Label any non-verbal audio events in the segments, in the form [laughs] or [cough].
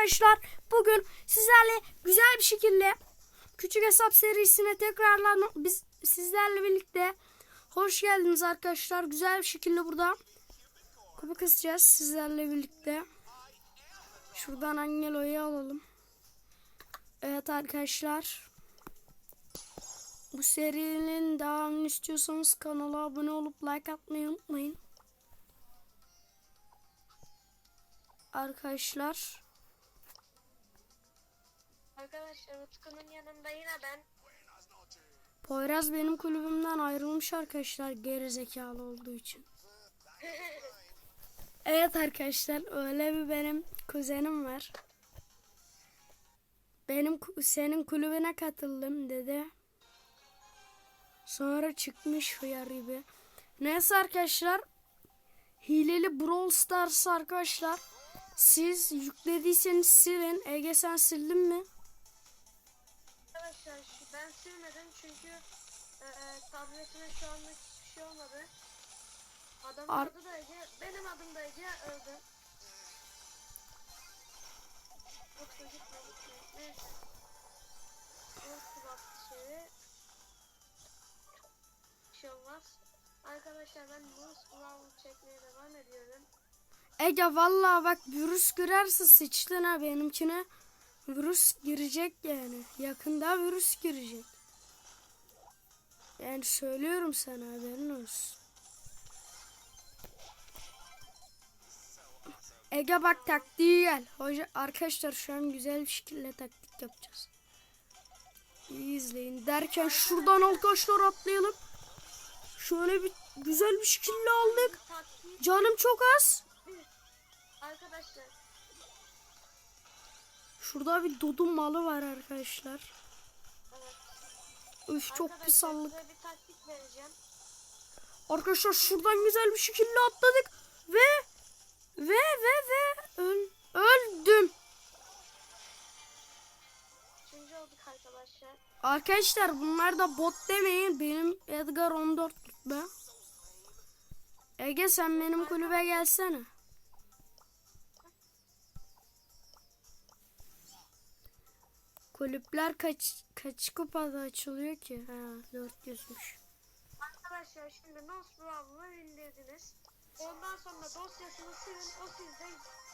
arkadaşlar. Bugün sizlerle güzel bir şekilde küçük hesap serisine tekrarlan biz sizlerle birlikte hoş geldiniz arkadaşlar. Güzel bir şekilde burada kupa kısacağız sizlerle birlikte. Şuradan Angelo'yu alalım. Evet arkadaşlar. Bu serinin devamını istiyorsanız kanala abone olup like atmayı unutmayın. Arkadaşlar. Arkadaşlar Utku'nun yanında yine ben. Poyraz benim kulübümden ayrılmış arkadaşlar gerizekalı olduğu için. [laughs] Evet arkadaşlar öyle bir benim kuzenim var. Benim senin kulübüne katıldım dedi. Sonra çıkmış hıyar gibi. Neyse arkadaşlar. Hileli Brawl Stars arkadaşlar. Siz yüklediyseniz silin. Ege sen sildin mi? Çünkü e, e, tabletime şu anlık hiçbir şey olmadı. Adamın Ar- adı da Ece, benim adım da Ece öldü. Utku gitme gitme. Neyse. Bastı şeyi. Bir şey olmaz. Arkadaşlar ben Moose Brawl çekmeye devam ediyorum. Ege vallahi bak virüs girerse sıçtın ha benimkine. Virüs girecek yani. Yakında virüs girecek. Yani söylüyorum sana haberin olsun. Ege bak taktiği gel. Hoca arkadaşlar şu an güzel bir şekilde taktik yapacağız. İyi izleyin. Derken şuradan arkadaşlar atlayalım. Şöyle bir güzel bir şekilde aldık. Canım çok az. arkadaşlar Şurada bir dodum malı var arkadaşlar. Üf çok Arkadaşlar, pis bir taktik vereceğim. Arkadaşlar şuradan güzel bir şekilde atladık. Ve ve ve ve öl, öldüm. Üçüncü olduk arkadaşlar. Arkadaşlar bunlar da bot demeyin. Benim Edgar 14 be. Ege sen benim kulübe gelsene. Kulüpler kaç kaç kupada açılıyor ki? Ha 400'müş. Arkadaşlar şimdi Nosbravo'yu indirdiniz. Ondan sonra dosyasını silin. O sizde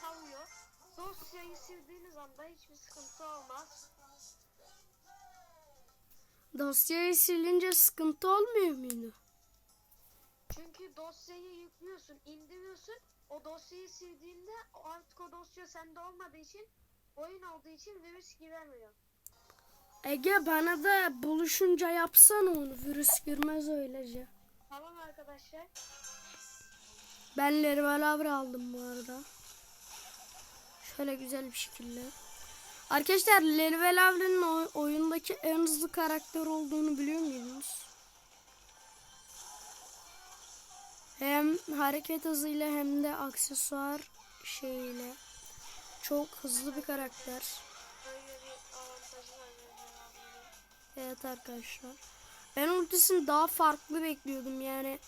kalıyor. Dosyayı sildiğiniz anda hiçbir sıkıntı olmaz. Dosyayı silince sıkıntı olmuyor muydu? Çünkü dosyayı yüklüyorsun, indiriyorsun. O dosyayı sildiğinde artık o dosya sende olmadığı için oyun olduğu için virüs giremiyor. Ege bana da buluşunca yapsana onu. Virüs girmez öylece. Tamam arkadaşlar. Ben Lervalavra aldım bu arada. Şöyle güzel bir şekilde. Arkadaşlar Lervalavra'nın oy- oyundaki en hızlı karakter olduğunu biliyor muydunuz? Hem hareket hızıyla hem de aksesuar şeyiyle. Çok hızlı bir karakter. Evet arkadaşlar. Ben ultisini daha farklı bekliyordum yani.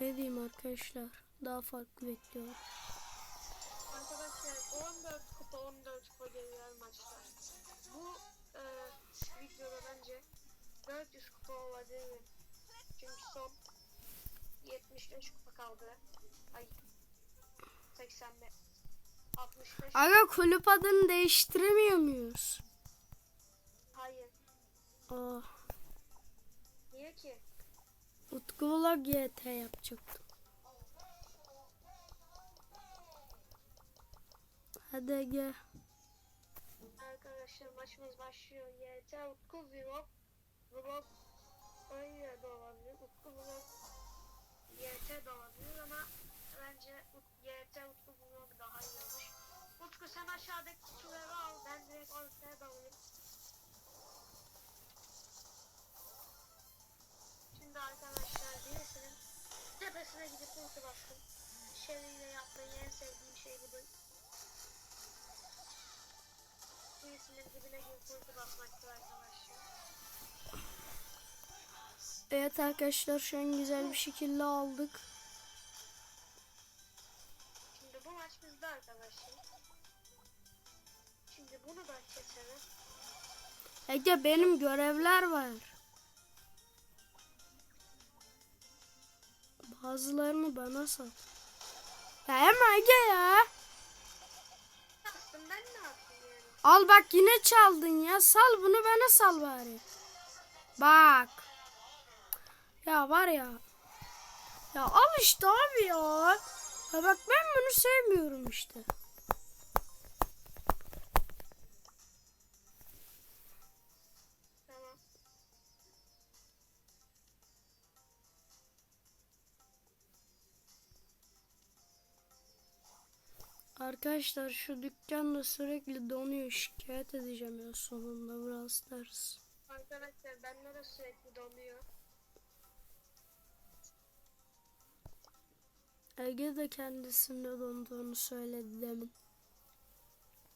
Ne diyeyim arkadaşlar? Daha farklı bekliyorum. Arkadaşlar 14 kupa 14 kupa geliyor maçlar. Bu e, videoda bence 400 kupa olabilir. Çünkü son 75 kupa kaldı. Ay 85 65 Aga kulüp adını değiştiremiyor muyuz? Hayır. Aa, Niye ki? Utku Vlog YT yapacaktım. Hadi Ege. Arkadaşlar maçımız başlıyor. YT Utku Vlog Vlog öyle de olabilir. Utku Vlog YT de olabilir ama bence YT Utku Vlog daha iyi olmuş. Utku sen aşağıdaki kutuları al. Ben direkt ortaya dalayım. Şeriyle yapmayı en sevdiğim şey budur. Birisinin dibine girip ulti basmaktır arkadaşlar. Evet arkadaşlar şu an güzel bir şekilde aldık. Şimdi bu maç bizde arkadaşlar. senin? Ege benim görevler var. Bazılarını bana sat. Ya ama Ege ya. Aslında ben ne yani? Al bak yine çaldın ya. Sal bunu bana sal bari. Bak. Ya var ya. Ya al işte abi ya. Ya bak ben bunu sevmiyorum işte. Arkadaşlar şu dükkan da sürekli donuyor. Şikayet edeceğim ya sonunda Brawl Stars. Arkadaşlar bende de sürekli donuyor. Ege de kendisinde donduğunu söyledi demin.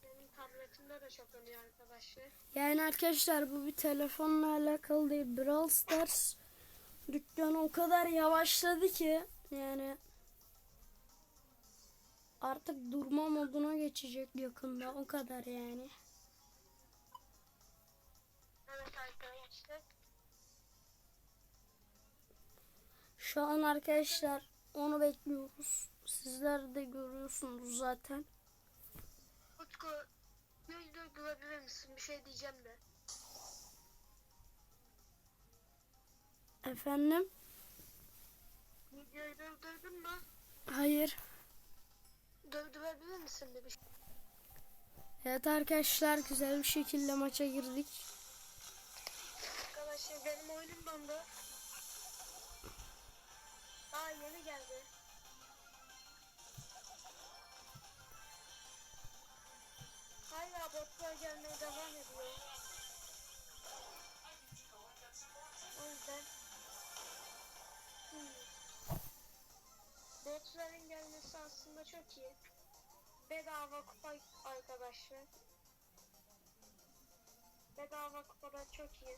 Benim tabletimde de çok donuyor arkadaşlar. Yani arkadaşlar bu bir telefonla alakalı değil. Brawl Stars dükkanı o kadar yavaşladı ki yani artık durma moduna geçecek yakında o kadar yani. Evet arkadaşlar. Şu an arkadaşlar onu bekliyoruz. Sizler de görüyorsunuz zaten. Utku yüzde güvebilir misin? Bir şey diyeceğim de. Efendim? Videoyu durdurdun mu? Hayır. Durdurabilir misin de bir şey? Evet arkadaşlar güzel bir şekilde maça girdik. Arkadaşlar benim oyunum dondu. Daha yeni geldi. Hala botlar gelmeye devam ediyor. O yüzden botların gelmesi aslında çok iyi. Bedava kupa arkadaşlar. Bedava kupada çok iyi.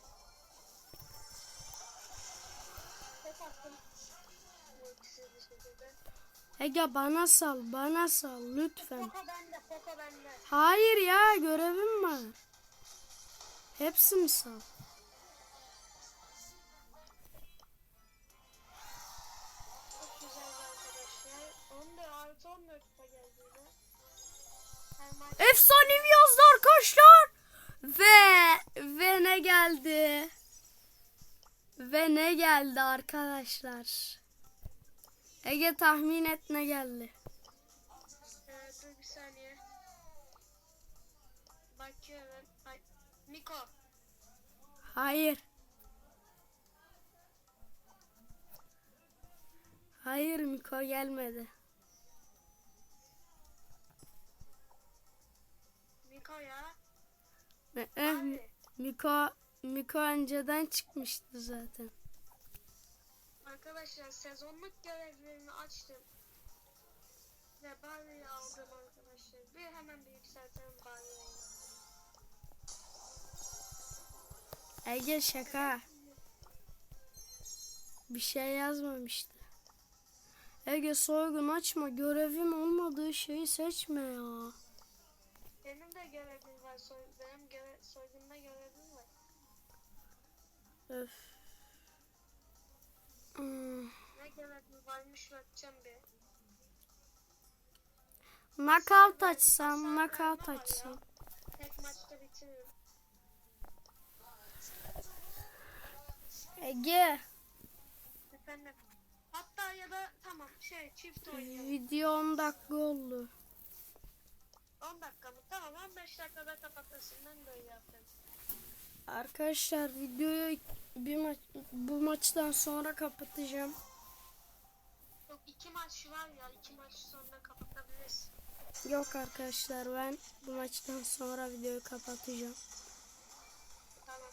Tek attım. Ege bana sal bana sal lütfen. Poco bende, Poco bende. Hayır ya görevim var. Hepsini sal. Efsanevi yazdı arkadaşlar. Ve ve ne geldi? Ve ne geldi arkadaşlar? Ege tahmin et ne geldi? Ee, dur bir saniye. Bakıyorum. Ay, Miko. Hayır. Hayır Miko gelmedi. Ee, eh, Abi. Miko Miko önceden çıkmıştı zaten. Arkadaşlar sezonluk görevlerini açtım. Ve Barley'i aldım arkadaşlar. Bir hemen bir yükseltelim Barley'i. Ege şaka. Bir şey yazmamıştı. Ege soygun açma. Görevim olmadığı şeyi seçme ya. Benim de görevim var. Soy, benim göre, soygunda görevim var. Öf. Hmm. Ne görevim varmış bakacağım bir. Knockout açsam, knockout açsam. Tek maçta bitiririm. Ege, Efendim. Hatta ya da tamam şey çift oynayalım. video 10 dakika oldu. 10 dakika mı? Tamam 15 dakikada kapatırsın. Ben de öyle yaptım. Arkadaşlar videoyu bir maç bu maçtan sonra kapatacağım. Yok iki maç var ya. iki maç sonra kapatabiliriz. Yok arkadaşlar ben bu maçtan sonra videoyu kapatacağım. Tamam.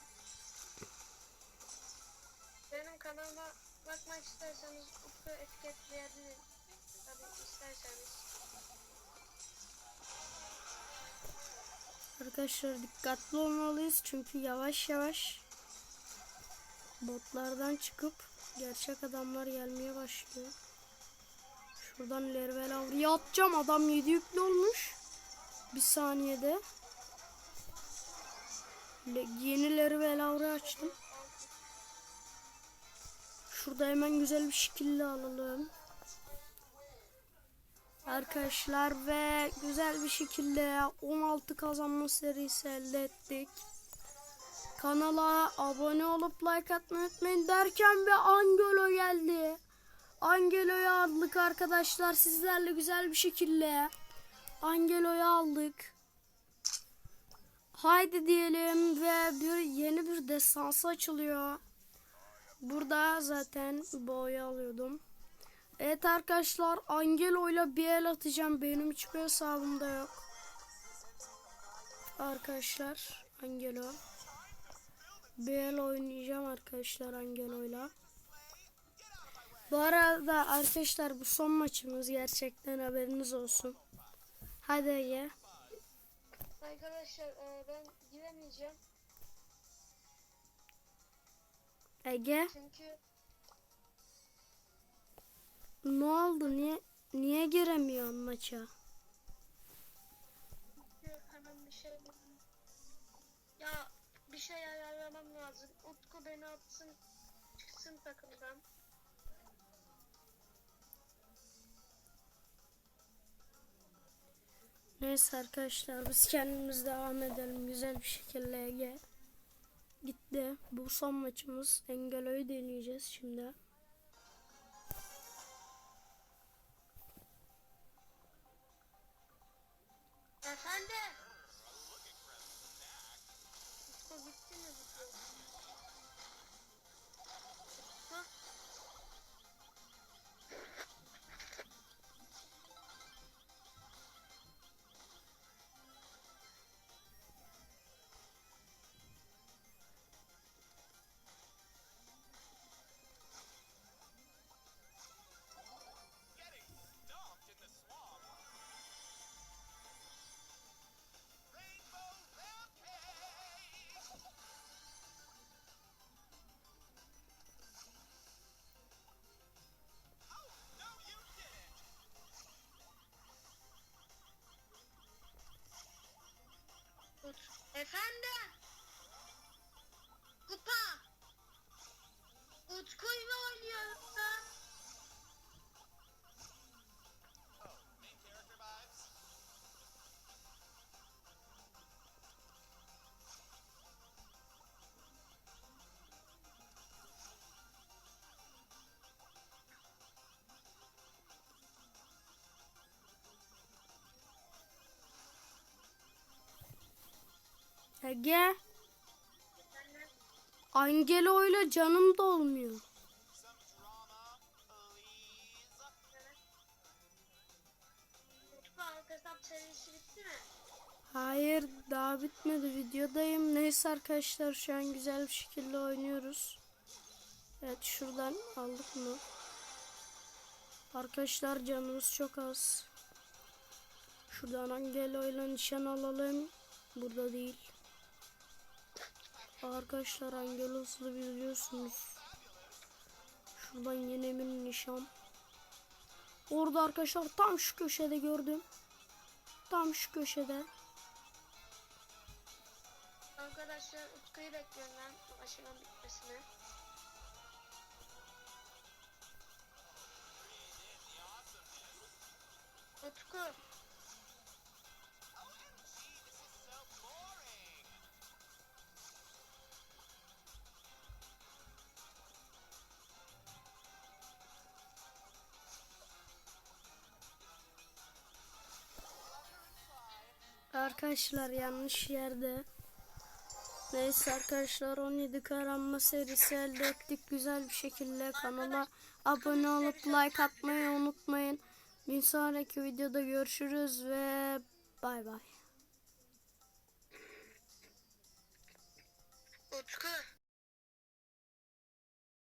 Benim kanalıma bakmak isterseniz Utku etiketleyebilirim. Tabii isterseniz. Arkadaşlar dikkatli olmalıyız çünkü yavaş yavaş botlardan çıkıp gerçek adamlar gelmeye başlıyor. Şuradan Lervel avriye atacağım. Adam 7 yüklü olmuş. Bir saniyede. Le- Yenileri ve lavra açtım. Şurada hemen güzel bir şekilde alalım. Arkadaşlar ve güzel bir şekilde 16 kazanma serisi elde ettik. Kanala abone olup like atmayı unutmayın derken bir Angelo geldi. Angelo'yu aldık arkadaşlar sizlerle güzel bir şekilde. Angelo'yu aldık. Haydi diyelim ve bir yeni bir destansı açılıyor. Burada zaten boyu alıyordum. Evet arkadaşlar Angelo ile bir el atacağım. Benim hiçbir hesabımda yok. Arkadaşlar Angelo. Bir el oynayacağım arkadaşlar Angelo ile. Bu arada arkadaşlar bu son maçımız gerçekten haberiniz olsun. Hadi Ege. Arkadaşlar e, ben giremeyeceğim. Ege Çünkü ne oldu niye niye giremiyorsun maça? çünkü hemen bir şey. Ya bir şey ayarlamam lazım. Utku beni atsın. Çıksın takımdan. Neyse arkadaşlar biz kendimiz devam edelim güzel bir şekilde. Gitti. Bu son maçımız. Engelo'yu deneyeceğiz şimdi. Efendim? Ege. Angelo'yla canım dolmuyor. Hayır daha bitmedi videodayım. Neyse arkadaşlar şu an güzel bir şekilde oynuyoruz. Evet şuradan aldık mı? Arkadaşlar canımız çok az. Şuradan Angelo ile nişan alalım. Burada değil. Arkadaşlar Angelo hızlı biliyorsunuz. Şuradan yine bir nişan. Orada arkadaşlar tam şu köşede gördüm. Tam şu köşede. Arkadaşlar Utku'yu bekliyorum ben aşının bitmesini. Utku. Arkadaşlar yanlış yerde. Neyse arkadaşlar 17 karanma serisi elde ettik güzel bir şekilde kanala abone olup like atmayı unutmayın. Bir sonraki videoda görüşürüz ve bay bay.